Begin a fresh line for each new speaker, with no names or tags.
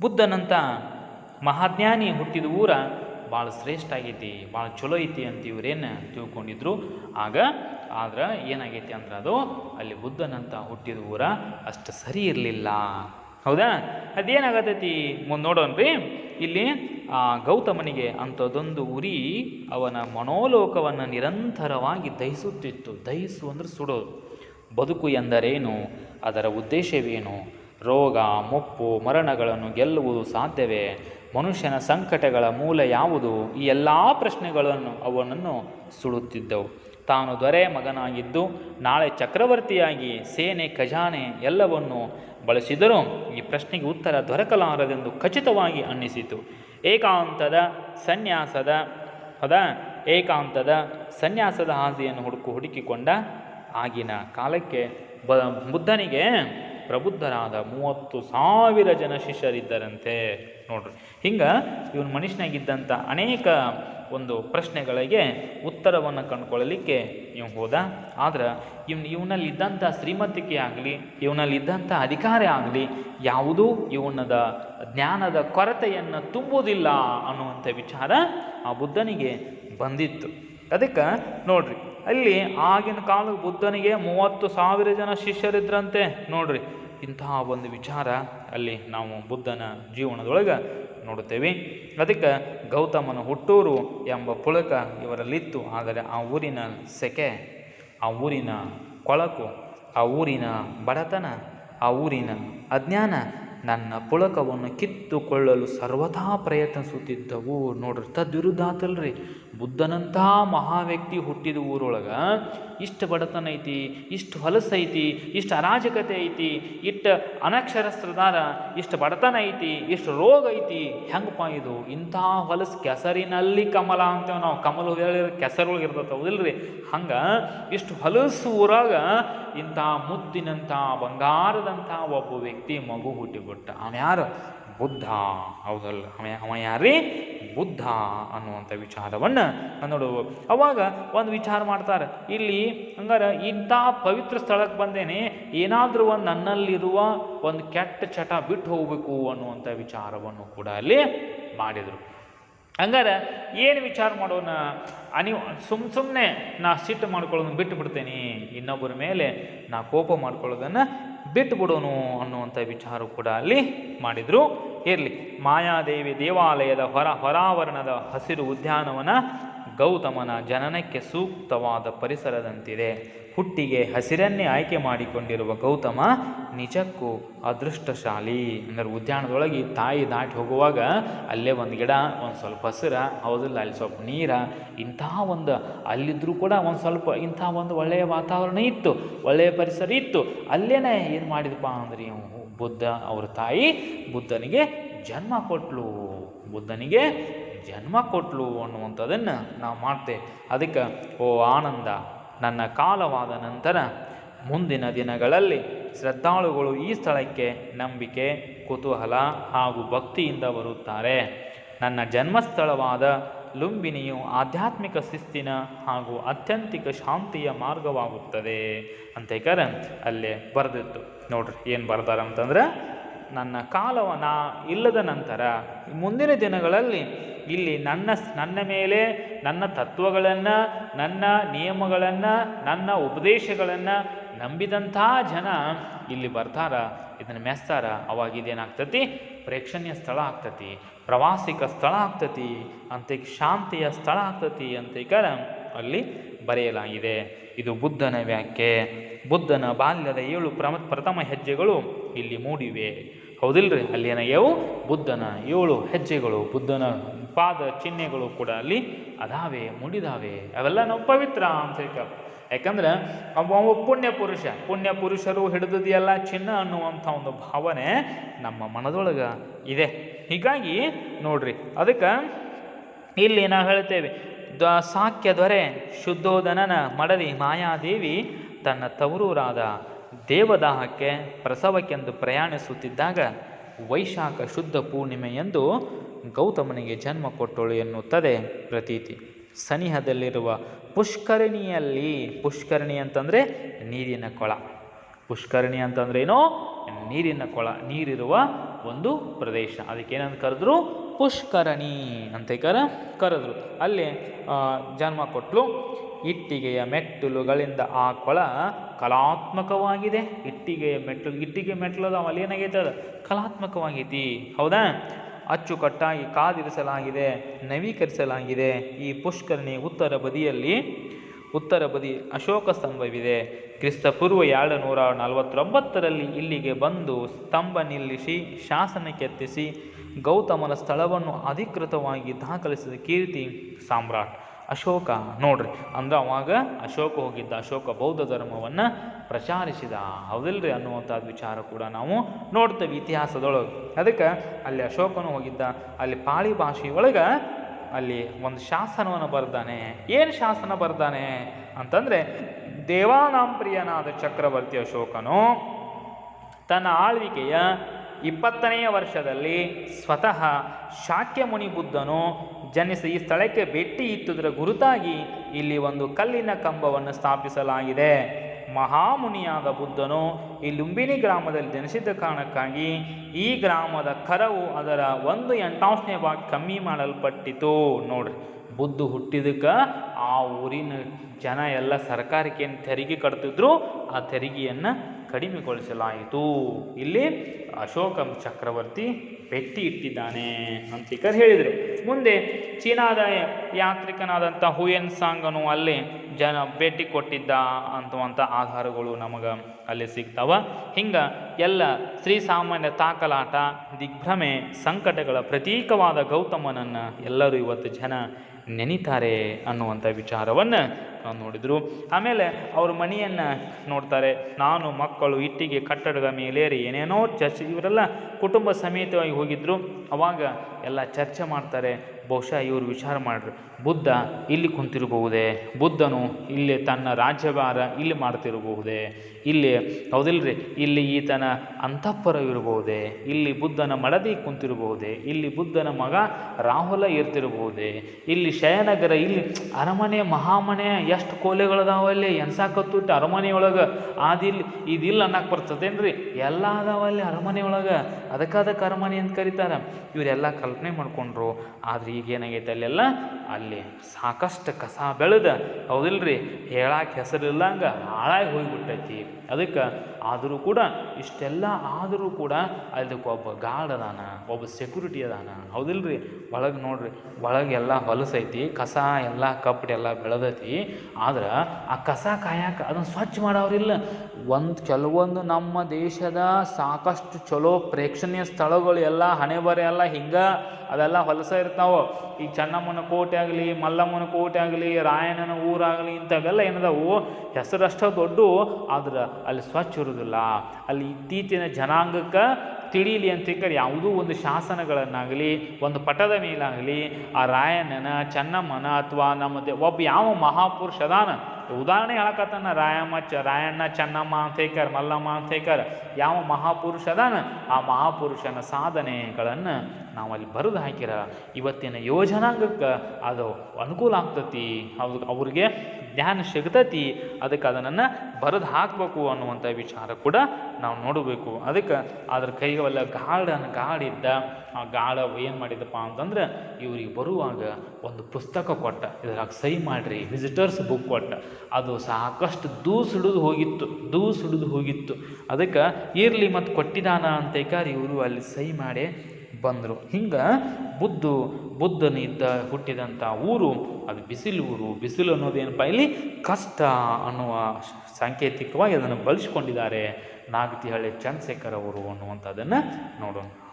ಬುದ್ಧನಂತ ಮಹಾಜ್ಞಾನಿ ಹುಟ್ಟಿದ ಊರ ಭಾಳ ಶ್ರೇಷ್ಠ ಆಗೈತಿ, ಭಾಳ ಚಲೋ ಐತಿ ಅಂತ ಇವರೇನು ತಿಳ್ಕೊಂಡಿದ್ರು. ಆಗ ಆದ್ರೆ ಏನಾಗೈತಿ ಅಂದ್ರೆ ಅದು ಅಲ್ಲಿ ಬುದ್ಧನಂತ ಹುಟ್ಟಿದ ಊರ ಅಷ್ಟು ಸರಿ ಇರಲಿಲ್ಲ. ಹೌದಾ? ಅದೇನಾಗತೈತಿ ಮುಂದೆ ನೋಡೋಣ್ರಿ. ಇಲ್ಲಿ, ಆ, ಗೌತಮನಿಗೆ ಅಂಥದ್ದೊಂದು ಉರಿ ಅವನ ಮನೋಲೋಕವನ್ನು ನಿರಂತರವಾಗಿ ದಹಿಸುತ್ತಿತ್ತು. ದಹಿಸು ಅಂದ್ರೆ ಸುಡೋದು ಬದುಕು ಎಂದರೇನು? ಅದರ ಉದ್ದೇಶವೇನು? ರೋಗ, ಮುಪ್ಪು, ಮರಣಗಳನ್ನು ಗೆಲ್ಲುವುದು ಸಾಧ್ಯವೇ? ಮನುಷ್ಯನ ಸಂಕಟಗಳ ಮೂಲ ಯಾವುದು? ಈ ಎಲ್ಲ ಪ್ರಶ್ನೆಗಳನ್ನು ಅವನನ್ನು ಸುಡುತ್ತಿದ್ದವು ತಾನು ದೊರೆ ಮಗನಾಗಿದ್ದು, ನಾಳೆ ಚಕ್ರವರ್ತಿಯಾಗಿ ಸೇನೆ, ಖಜಾನೆ ಎಲ್ಲವನ್ನು ಬಳಸಿದರೂ ಈ ಪ್ರಶ್ನೆಗೆ ಉತ್ತರ ದೊರಕಲಾರದೆಂದು ಖಚಿತವಾಗಿ ಅನ್ನಿಸಿತು. ಏಕಾಂತದ ಸನ್ಯಾಸದ ಹೌದಾ ಏಕಾಂತದ ಸನ್ಯಾಸದ ಹಾಸಿಯನ್ನು ಹುಡುಕು, ಹುಡುಕಿಕೊಂಡ ಆಗಿನ ಕಾಲಕ್ಕೆ ಬ, ಬುದ್ಧನಿಗೆ ಪ್ರಬುದ್ಧರಾದ ಮೂವತ್ತು ಸಾವಿರ ಜನ ಶಿಷ್ಯರಿದ್ದರಂತೆ ನೋಡ್ರಿ. ಹಿಂಗೆ ಇವನು ಮನುಷ್ಯನಾಗಿದ್ದಂಥ ಅನೇಕ ಒಂದು ಪ್ರಶ್ನೆಗಳಿಗೆ ಉತ್ತರವನ್ನು ಕಂಡುಕೊಳ್ಳಲಿಕ್ಕೆ ನೀವು ಹೋದ. ಆದ್ರೆ ಇವ್ನು ಇವನಲ್ಲಿದ್ದಂಥ ಶ್ರೀಮತಿಕೆ ಆಗಲಿ ಇವನಲ್ಲಿದ್ದಂಥ ಅಧಿಕಾರ ಆಗಲಿ, ಯಾವುದೂ ಇವನದ ಜ್ಞಾನದ ಕೊರತೆಯನ್ನು ತುಂಬುವುದಿಲ್ಲ ಅನ್ನುವಂಥ ವಿಚಾರ ಆ ಬುದ್ಧನಿಗೆ ಬಂದಿತ್ತು. ಅದಕ್ಕೆ ನೋಡ್ರಿ ಅಲ್ಲಿ ಆಗಿನ ಕಾಲದ ಬುದ್ಧನಿಗೆ ಮೂವತ್ತು ಸಾವಿರ ಜನ ಶಿಷ್ಯರಿದ್ರಂತೆ. ನೋಡ್ರಿ, ಇಂತಹ ಒಂದು ವಿಚಾರ ಅಲ್ಲಿ ನಾವು ಬುದ್ಧನ ಜೀವನದೊಳಗೆ ನೋಡುತ್ತೇವೆ. ಅದಕ್ಕೆ ಗೌತಮನ ಹುಟ್ಟೂರು ಎಂಬ ಪುಳಕ ಇವರಲ್ಲಿತ್ತು. ಆದರೆ ಆ ಊರಿನ ಸೆಕೆ, ಆ ಊರಿನ ಕೊಳಕು, ಆ ಊರಿನ ಬಡತನ, ಆ ಊರಿನ ಅಜ್ಞಾನ ನನ್ನ ಪುಳಕವನ್ನು ಕಿತ್ತುಕೊಳ್ಳಲು ಸರ್ವಥಾ ಪ್ರಯತ್ನಿಸುತ್ತಿದ್ದವು. ನೋಡ್ರಿ, ತದ್ವಿರುದ್ಧಾತಲ್ರಿ. ಬುದ್ಧನಂಥ ಮಹಾ ವ್ಯಕ್ತಿ ಹುಟ್ಟಿದ ಊರೊಳಗೆ ಇಷ್ಟು ಬಡತನ ಐತಿ, ಇಷ್ಟು ಹೊಲಸೈತಿ ಇಷ್ಟು ಅರಾಜಕತೆ ಐತಿ, ಇಷ್ಟು ಅನಕ್ಷರಸ್ತ್ರದಾರ ಇಷ್ಟು ಬಡತನ ಐತಿ, ಇಷ್ಟು ರೋಗ ಐತಿ. ಹೆಂಗಪ್ಪ ಇದು? ಇಂಥ ಹೊಲಸು ಕೆಸರಿನಲ್ಲಿ ಕಮಲ ಅಂತೇವೆ ನಾವು. ಕಮಲ ಕೆಸರೊಳಗೆ ಇರ್ತೈತೆ ಹೌದಿಲ್ರಿ ಹಂಗೆ ಇಷ್ಟು ಹೊಲಸು ಊರಾಗ ಇಂಥ ಮುತ್ತಿನಂಥ ಬಂಗಾರದಂಥ ಒಬ್ಬ ವ್ಯಕ್ತಿ ಮಗು ಹುಟ್ಟಿಬಿಟ್ಟ. ಅವನು ಯಾರು? ಬುದ್ಧ. ಹೌದಲ್ಲ. ಅವ ಯಾರೀ? ಬುದ್ಧ ಅನ್ನುವಂಥ ವಿಚಾರವನ್ನು ನೋಡುವ ಅವಾಗ ಒಂದು ವಿಚಾರ ಮಾಡ್ತಾರೆ. ಇಲ್ಲಿ ಹಂಗಾರೆ ಇಂಥ ಪವಿತ್ರ ಸ್ಥಳಕ್ಕೆ ಬಂದೇನೆ, ಏನಾದರೂ ಒಂದು ನನ್ನಲ್ಲಿರುವ ಒಂದು ಕೆಟ್ಟ ಚಟ ಬಿಟ್ಟು ಹೋಗಬೇಕು ಅನ್ನುವಂಥ ವಿಚಾರವನ್ನು ಕೂಡ ಅಲ್ಲಿ ಮಾಡಿದರು. ಹಂಗಾರೆ ಏನು ವಿಚಾರ ಮಾಡೋಣ? ಅನಿವ್ ಸುಮ್ ಸುಮ್ಮನೆ ನಾ ಸಿಟ್ಟು ಮಾಡ್ಕೊಳ್ಳೋದನ್ನು ಬಿಟ್ಟು ಬಿಡ್ತೇನೆ. ಇನ್ನೊಬ್ಬರ ಮೇಲೆ ನಾ ಕೋಪ ಮಾಡ್ಕೊಳ್ಳೋದನ್ನು ಬಿಟ್ಟು ಬಿಡೋನು ಅನ್ನುವಂಥ ವಿಚಾರ ಕೂಡ ಅಲ್ಲಿ ಮಾಡಿದರು. ಇರಲಿ, ಮಾಯಾದೇವಿ ದೇವಾಲಯದ ಹೊರ ಹೊರಾವರಣದ ಹಸಿರು ಉದ್ಯಾನವನ ಗೌತಮನ ಜನನಕ್ಕೆ ಸೂಕ್ತವಾದ ಪರಿಸರದಂತಿದೆ. ಹುಟ್ಟಿಗೆ ಹಸಿರನ್ನೇ ಆಯ್ಕೆ ಮಾಡಿಕೊಂಡಿರುವ ಗೌತಮ ನಿಜಕ್ಕೂ ಅದೃಷ್ಟಶಾಲಿ. ಅಂದರೆ ಉದ್ಯಾನದೊಳಗೆ ತಾಯಿ ದಾಟಿ ಹೋಗುವಾಗ ಅಲ್ಲೇ ಒಂದು ಗಿಡ, ಒಂದು ಸ್ವಲ್ಪ ಹಸಿರ, ಹೌದಿಲ್ಲ, ಅಲ್ಲಿ ಸ್ವಲ್ಪ ನೀರ, ಇಂಥ ಒಂದು ಅಲ್ಲಿದ್ದರೂ ಕೂಡ ಒಂದು ಸ್ವಲ್ಪ ಇಂಥ ಒಂದು ಒಳ್ಳೆಯ ವಾತಾವರಣ ಇತ್ತು, ಒಳ್ಳೆಯ ಪರಿಸರ ಇತ್ತು. ಅಲ್ಲೇನೆ ಏನು ಮಾಡಿದಪ್ಪ ಅಂದ್ರೆ ಬುದ್ಧ, ಅವ್ರ ತಾಯಿ ಬುದ್ಧನಿಗೆ ಜನ್ಮ ಕೊಟ್ಲು. ಬುದ್ಧನಿಗೆ ಜನ್ಮ ಕೊಟ್ಲು ಅನ್ನುವಂಥದ್ದನ್ನು ನಾವು ಮಾಡ್ತೆ. ಅದಕ್ಕೆ, ಓ ಆನಂದ, ನನ್ನ ಕಾಲವಾದ ನಂತರ ಮುಂದಿನ ದಿನಗಳಲ್ಲಿ ಶ್ರದ್ಧಾಳುಗಳು ಈ ಸ್ಥಳಕ್ಕೆ ನಂಬಿಕೆ, ಕುತೂಹಲ ಹಾಗೂ ಭಕ್ತಿಯಿಂದ ಬರುತ್ತಾರೆ. ನನ್ನ ಜನ್ಮಸ್ಥಳವಾದ ಲುಂಬಿನಿಯು ಆಧ್ಯಾತ್ಮಿಕ ಶಿಸ್ತಿನ ಹಾಗೂ ಅತ್ಯಂತಿಕ ಶಾಂತಿಯ ಮಾರ್ಗವಾಗುತ್ತದೆ. ಅಂತೇಕರ ಅಲ್ಲೇ ಬರೆದಿತ್ತು. ನೋಡ್ರಿ ಏನು ಬರ್ದಾರ ಅಂತಂದ್ರೆ ನನ್ನ ಕಾಲವ ನಾ ಇಲ್ಲದ ನಂತರ ಮುಂದಿನ ದಿನಗಳಲ್ಲಿ ಇಲ್ಲಿ ನನ್ನ ನನ್ನ ಮೇಲೆ ನನ್ನ ತತ್ವಗಳನ್ನು, ನನ್ನ ನಿಯಮಗಳನ್ನು, ನನ್ನ ಉಪದೇಶಗಳನ್ನು ನಂಬಿದಂಥ ಜನ ಇಲ್ಲಿ ಬರ್ತಾರ, ಇದನ್ನು ಮೆಸ್ತಾರ ಅವಾಗ ಇದೇನಾಗ್ತತಿ? ಪ್ರೇಕ್ಷಣೀಯ ಸ್ಥಳ ಆಗ್ತತಿ, ಪ್ರವಾಸಿಕ ಸ್ಥಳ ಆಗ್ತತಿ ಅಂತ ಶಾಂತಿಯ ಸ್ಥಳ ಆಗ್ತತಿ ಅಂತ ಅಲ್ಲಿ ಬರೆಯಲಾಗಿದೆ. ಇದು ಬುದ್ಧನ ವ್ಯಾಖ್ಯೆ. ಬುದ್ಧನ ಬಾಲ್ಯದ ಏಳು ಪ್ರಮ, ಪ್ರಥಮ ಹೆಜ್ಜೆಗಳು ಇಲ್ಲಿ ಮೂಡಿವೆ. ಹೌದಿಲ್ರಿ? ಅಲ್ಲಿ ಏನಾಗ್ಯವು ಬುದ್ಧನ ಏಳು ಹೆಜ್ಜೆಗಳು, ಬುದ್ಧನ ಪಾದ ಚಿಹ್ನೆಗಳು ಕೂಡ ಅಲ್ಲಿ ಅದಾವೆ, ಮೂಡಿದಾವೆ. ಅವೆಲ್ಲ ನಾವು ಪವಿತ್ರ ಅಂತ ಹೇಳ್ತೇವೆ ಯಾಕಂದ್ರೆ ಅವ ಪುಣ್ಯ ಪುರುಷ. ಪುಣ್ಯ ಪುರುಷರು ಹಿಡಿದಿದೆಯಲ್ಲ ಚಿನ್ನ ಅನ್ನುವಂಥ ಒಂದು ಭಾವನೆ ನಮ್ಮ ಮನದೊಳಗೆ ಇದೆ. ಹೀಗಾಗಿ ನೋಡ್ರಿ, ಅದಕ್ಕೆ ಇಲ್ಲಿ ನಾವು ಹೇಳ್ತೇವೆ ದ ಸಾಕ್ಯ ದೊರೆ ಶುದ್ಧೋಧನನ ಮಡದಿ ಮಾಯಾದೇವಿ ತನ್ನ ತವರೂರಾದ ದೇವದಾಹಕ್ಕೆ ಪ್ರಸವಕ್ಕೆಂದು ಪ್ರಯಾಣಿಸುತ್ತಿದ್ದಾಗ ವೈಶಾಖ ಶುದ್ಧ ಪೂರ್ಣಿಮೆ ಎಂದು ಗೌತಮನಿಗೆ ಜನ್ಮ ಕೊಟ್ಟಳು ಎನ್ನುತ್ತದೆ ಪ್ರತೀತಿ. ಸನಿಹದಲ್ಲಿರುವ ಪುಷ್ಕರಣಿಯಲ್ಲಿ, ಪುಷ್ಕರಣಿ ಅಂತಂದರೆ ನೀರಿನ ಕೊಳ. ಪುಷ್ಕರಣಿ ಅಂತಂದ್ರೇನೋ ನೀರಿನ ಕೊಳ, ನೀರಿರುವ ಒಂದು ಪ್ರದೇಶ. ಅದಕ್ಕೇನಂತ ಕರೆದ್ರು? ಪುಷ್ಕರಣಿ ಅಂತ ಕರ ಕರೆದ್ರು. ಅಲ್ಲಿ ಜನ್ಮ ಕೊಟ್ಟಲು ಇಟ್ಟಿಗೆಯ ಮೆಟ್ಟಿಲುಗಳಿಂದ ಆ ಕೊಳ ಕಲಾತ್ಮಕವಾಗಿದೆ. ಇಟ್ಟಿಗೆಯ ಮೆಟ್ಟಲು, ಇಟ್ಟಿಗೆ ಮೆಟ್ಟಲು ಅಲ್ಲಿ ಏನಾಗೈತೆ ಅದು? ಕಲಾತ್ಮಕವಾಗೈತಿ. ಹೌದಾ? ಅಚ್ಚುಕಟ್ಟಾಗಿ ಕಾದಿರಿಸಲಾಗಿದೆ, ನವೀಕರಿಸಲಾಗಿದೆ. ಈ ಪುಷ್ಕರಣಿ ಉತ್ತರ ಬದಿಯಲ್ಲಿ ಉತ್ತರ ಬದಿ ಅಶೋಕ ಸ್ತಂಭವಿದೆ. ಕ್ರಿಸ್ತಪೂರ್ವ ಎರಡು ನೂರ ನಲವತ್ತೊಂಬತ್ತರಲ್ಲಿ ಇಲ್ಲಿಗೆ ಬಂದು ಸ್ತಂಭ ನಿಲ್ಲಿಸಿ ಶಾಸನ ಕೆತ್ತಿಸಿ ಗೌತಮನ ಸ್ಥಳವನ್ನು ಅಧಿಕೃತವಾಗಿ ದಾಖಲಿಸಿದ ಕೀರ್ತಿ ಸಾಮ್ರಾಟ್. ಅಶೋಕ ನೋಡ್ರಿ, ಅಂದ್ರೆ ಅವಾಗ ಅಶೋಕ ಹೋಗಿದ್ದ, ಅಶೋಕ ಬೌದ್ಧ ಧರ್ಮವನ್ನು ಪ್ರಚಾರಿಸಿದ. ಹೌದಿಲ್ರಿ ಅನ್ನುವಂಥ ವಿಚಾರ ಕೂಡ ನಾವು ನೋಡ್ತೇವೆ ಇತಿಹಾಸದೊಳಗೆ. ಅದಕ್ಕೆ ಅಲ್ಲಿ ಅಶೋಕನು ಹೋಗಿದ್ದ, ಅಲ್ಲಿ ಪಾಳಿ ಭಾಷೆಯೊಳಗೆ ಅಲ್ಲಿ ಒಂದು ಶಾಸನವನ್ನು ಬರ್ದಾನೆ. ಏನು ಶಾಸನ ಬರ್ದಾನೆ ಅಂತಂದರೆ, ದೇವಾನಾಂಪ್ರಿಯನಾದ ಚಕ್ರವರ್ತಿ ಅಶೋಕನು ತನ್ನ ಆಳ್ವಿಕೆಯ ಇಪ್ಪತ್ತನೆಯ ವರ್ಷದಲ್ಲಿ ಸ್ವತಃ ಶಾಕ್ಯ ಮುನಿ ಬುದ್ಧನು ಜನಿಸಿ ಈ ಸ್ಥಳಕ್ಕೆ ಭೇಟಿ ಇತ್ತುದರ ಗುರುತಾಗಿ ಇಲ್ಲಿ ಒಂದು ಕಲ್ಲಿನ ಕಂಬವನ್ನು ಸ್ಥಾಪಿಸಲಾಗಿದೆ. ಮಹಾಮುನಿಯಾದ ಬುದ್ಧನು ಈ ಲುಂಬಿನಿ ಗ್ರಾಮದಲ್ಲಿ ಜನಿಸಿದ ಕಾರಣಕ್ಕಾಗಿ ಈ ಗ್ರಾಮದ ಕರವು ಅದರ ಒಂದು ಎಂಟಾಂಶನೇ ಭಾಗ ಕಮ್ಮಿ ಮಾಡಲ್ಪಟ್ಟಿತು. ನೋಡ್ರಿ, ಬುದ್ಧ ಹುಟ್ಟಿದಕ್ಕೆ ಆ ಊರಿನ ಜನ ಎಲ್ಲ ಸರ್ಕಾರಕ್ಕೆ ಏನು ತೆರಿಗೆ ಕಟ್ತಿದ್ರು, ಆ ತೆರಿಗೆಯನ್ನು ಕಡಿಮೆಗೊಳಿಸಲಾಯಿತು. ಇಲ್ಲಿ ಅಶೋಕ ಚಕ್ರವರ್ತಿ ಪೆಟ್ಟಿ ಇಟ್ಟಿದ್ದಾನೆ ಅಂತಿಕರ್ ಹೇಳಿದರು. ಮುಂದೆ ಚೀನಾದ ಯಾತ್ರಿಕನಾದಂಥ ಹುಯೆನ್ ಸಾಂಗನು ಅಲ್ಲಿ ಜನ ಭೇಟಿ ಕೊಟ್ಟಿದ್ದ ಅಂತವಂಥ ಆಧಾರಗಳು ನಮಗೆ ಅಲ್ಲಿ ಸಿಗ್ತಾವ. ಹಿಂಗೆ ಎಲ್ಲ ಶ್ರೀಸಾಮಾನ್ಯ ತಾಕಲಾಟ ದಿಗ್ಭ್ರಮೆ ಸಂಕಟಗಳ ಪ್ರತೀಕವಾದ ಗೌತಮನನ್ನು ಎಲ್ಲರೂ ಇವತ್ತು ಜನ ನೆನಿತಾರೆ ಅನ್ನುವಂಥ ವಿಚಾರವನ್ನು ನಾವು ನೋಡಿದರು. ಆಮೇಲೆ ಅವರು ಮನೆಯನ್ನು ನೋಡ್ತಾರೆ. ನಾನು, ಮಕ್ಕಳು, ಇಟ್ಟಿಗೆ, ಕಟ್ಟಡದ ಮೇಲೇರಿ, ಏನೇನೋ ಚರ್ಚೆ, ಇವರೆಲ್ಲ ಕುಟುಂಬ ಸಮೇತವಾಗಿ ಹೋಗಿದ್ದರು ಅವಾಗ ಎಲ್ಲ ಚರ್ಚೆ ಮಾಡ್ತಾರೆ. ಬಹುಶಃ ಇವರು ವಿಚಾರ ಮಾಡ್ರಿ. ಬುದ್ಧ ಇಲ್ಲಿ ಕುಂತಿರಬಹುದೇ? ಬುದ್ಧನು ಇಲ್ಲಿ ತನ್ನ ರಾಜ್ಯಭಾರ ಇಲ್ಲಿ ಮಾಡ್ತಿರಬಹುದೇ? ಇಲ್ಲಿ, ಹೌದಿಲ್ರಿ? ಇಲ್ಲಿ ಈತನ ಅಂತಃಪುರ ಇರಬಹುದೇ? ಇಲ್ಲಿ ಬುದ್ಧನ ಮಡದಿ ಕುಂತಿರಬಹುದೇ? ಇಲ್ಲಿ ಬುದ್ಧನ ಮಗ ರಾಹುಲ ಇರ್ತಿರಬಹುದೇ? ಇಲ್ಲಿ ಶಯನಗರ, ಇಲ್ಲಿ ಅರಮನೆ, ಮಹಾಮನೆ ಎಷ್ಟು ಕೋಲೆಗಳದಾವಲ್ಲಿ ಎನ್ಸಾಕತ್ತುಟ್ಟು ಅರಮನೆಯೊಳಗೆ ಆದಿಲ್ಲಿ ಇದಿಲ್ಲ ಅನ್ನಕ್ಕೆ ಬರ್ತದೇನ್ರಿ ಎಲ್ಲ ಅದಾವಲ್ಲಿ ಅರಮನೆ ಒಳಗೆ ಅದಕ್ಕೆ ಅದಕ್ಕೆ ಅರಮನೆ ಅಂತ ಕರೀತಾರೆ. ಇವರೆಲ್ಲ ಕಲ್ಪನೆ ಮಾಡ್ಕೊಂಡ್ರು. ಆದ್ರೆ ಈಗ ಏನಾಗೈತೆ ಅಲ್ಲೆಲ್ಲ? ಅಲ್ಲಿ ಸಾಕಷ್ಟು ಕಸ ಬೆಳೆದ ಹೌದಿಲ್ರಿ? ಹೇಳಕ್ಕೆ ಹೆಸರಿಲ್ಲಂಗೆ ಹಾಳಾಗಿ ಹೋಗಿಬಿಟ್ಟೈತಿ. ಅದಕ್ಕೆ ಆದರೂ ಕೂಡ, ಇಷ್ಟೆಲ್ಲ ಆದರೂ ಕೂಡ ಅದಕ್ಕೆ ಒಬ್ಬ ಗಾರ್ಡ್ ಅದಾನ ಒಬ್ಬ ಸೆಕ್ಯೂರಿಟಿ ಅದಾನ. ಹೌದಿಲ್ರಿ? ಒಳಗೆ ನೋಡ್ರಿ ಒಳಗೆಲ್ಲ ಹೊಲಸೈತಿ, ಕಸ ಎಲ್ಲ ಕಪ್ಪಡಿ ಎಲ್ಲ ಬೆಳೆದೈತಿ. ಆದ್ರೆ ಆ ಕಸ ಕಾಯಕ್ಕೆ ಅದನ್ನು ಸ್ವಚ್ಛ ಮಾಡೋರಿಲ್ಲ ಒಂದು ಕೆಲವೊಂದು ನಮ್ಮ ದೇಶದ ಸಾಕಷ್ಟು ಚಲೋ ಪ್ರೇಕ್ಷಣೀಯ ಸ್ಥಳಗಳು ಎಲ್ಲ ಹಣೆ ಬರೆ ಎಲ್ಲ ಹಿಂಗೆ ಅದೆಲ್ಲ ಹೊಲಸ ಇರ್ತಾವೆ. ಈ ಚೆನ್ನಮ್ಮನ ಕೋಟೆ ಆಗಲಿ, ಮಲ್ಲಮ್ಮನ ಕೋಟೆ ಆಗಲಿ, ರಾಯಣ್ಣನ ಊರಾಗಲಿ ಇಂಥವೆಲ್ಲ ಏನದಾವು? ಹೆಸರಷ್ಟ ದೊಡ್ಡ, ಆದ್ರೆ ಅಲ್ಲಿ ಸ್ವಚ್ಛ ಇರೋದಿಲ್ಲ ಅಲ್ಲಿ ಇತ್ತೀಚಿನ ಜನಾಂಗಕ್ಕೆ ಅಂತ ಹೇಳಿ ಯಾವುದೂ ಒಂದು ಶಾಸನಗಳನ್ನಾಗಲಿ, ಒಂದು ಪಟದ ಮೇಲಾಗಲಿ, ಆ ರಾಯಣ್ಣನ, ಚೆನ್ನಮ್ಮನ ಅಥವಾ ನಮ್ಮ ಒಬ್ಬ ಯಾವ ಮಹಾಪುರುಷ ಅದಾನ. ಉದಾಹರಣೆ ಹೇಳಕತ್ತಾನ, ರಾಯಮ್ಮ, ಚ, ರಾಯಣ್ಣ, ಚೆನ್ನಮ್ಮ ಅಂತೇಕರ್ ಮಲ್ಲಮ್ಮ ಅಂತೇಕರ್ ಯಾವ ಮಹಾಪುರುಷ ಅದಾನ? ಆ ಮಹಾಪುರುಷನ ಸಾಧನೆಗಳನ್ನು ನಾವು ಅಲ್ಲಿ ಬರೆದು ಹಾಕಿರ, ಇವತ್ತಿನ ಯೋಜನಾಂಗಕ್ಕೆ ಅದು ಅನುಕೂಲ ಆಗ್ತತಿ ಅವ್ರ ಅವ್ರಿಗೆ ಜ್ಞಾನ ಸಿಗ್ತತಿ, ಅದಕ್ಕೆ ಅದನ್ನು ಬರೆದು ಹಾಕಬೇಕು ಅನ್ನುವಂಥ ವಿಚಾರ ಕೂಡ ನಾವು ನೋಡಬೇಕು. ಅದಕ್ಕೆ ಅದ್ರ ಕೈಗೆಲ್ಲ ಗಾರ್ಡನ್ ಗಾಡಿದ್ದ ಆ ಗಾಳ ಏನು ಮಾಡಿದಪ್ಪ ಅಂತಂದ್ರೆ ಇವ್ರಿಗೆ ಬರುವಾಗ ಒಂದು ಪುಸ್ತಕ ಕೊಟ್ಟ, ಇದ್ರಾಗ ಸಹಿ ಮಾಡಿರಿ ವಿಸಿಟರ್ಸ್ ಬುಕ್ ಕೊಟ್ಟ, ಅದು ಸಾಕಷ್ಟು ದೂಸ್ ಹಿಡಿದು ಹೋಗಿತ್ತು, ದೂಸ್ ಹಿಡಿದು ಹೋಗಿತ್ತು. ಅದಕ್ಕೆ ಇರಲಿ ಮತ್ತು ಕೊಟ್ಟಿದಾನ ಅಂತ ಇವರು ಅಲ್ಲಿ ಸಹಿ ಮಾಡಿ ಬಂದರು. ಹಿಂಗೆ ಬುದ್ಧು ಬುದ್ಧನಿದ್ದ ಹುಟ್ಟಿದಂಥ ಊರು, ಅದು ಬಿಸಿಲು ಊರು. ಬಿಸಿಲು ಅನ್ನೋದೇನಪ್ಪ ಇಲ್ಲಿ ಕಷ್ಟ ಅನ್ನುವ ಸಾಂಕೇತಿಕವಾಗಿ ಅದನ್ನು ಬಳಸ್ಕೊಂಡಿದ್ದಾರೆ ನಾಗತಿಹಳ್ಳಿ ಚಂದ್ರಶೇಖರ್ ಅವರು ಅನ್ನುವಂಥದ್ದನ್ನು ನೋಡೋಣ.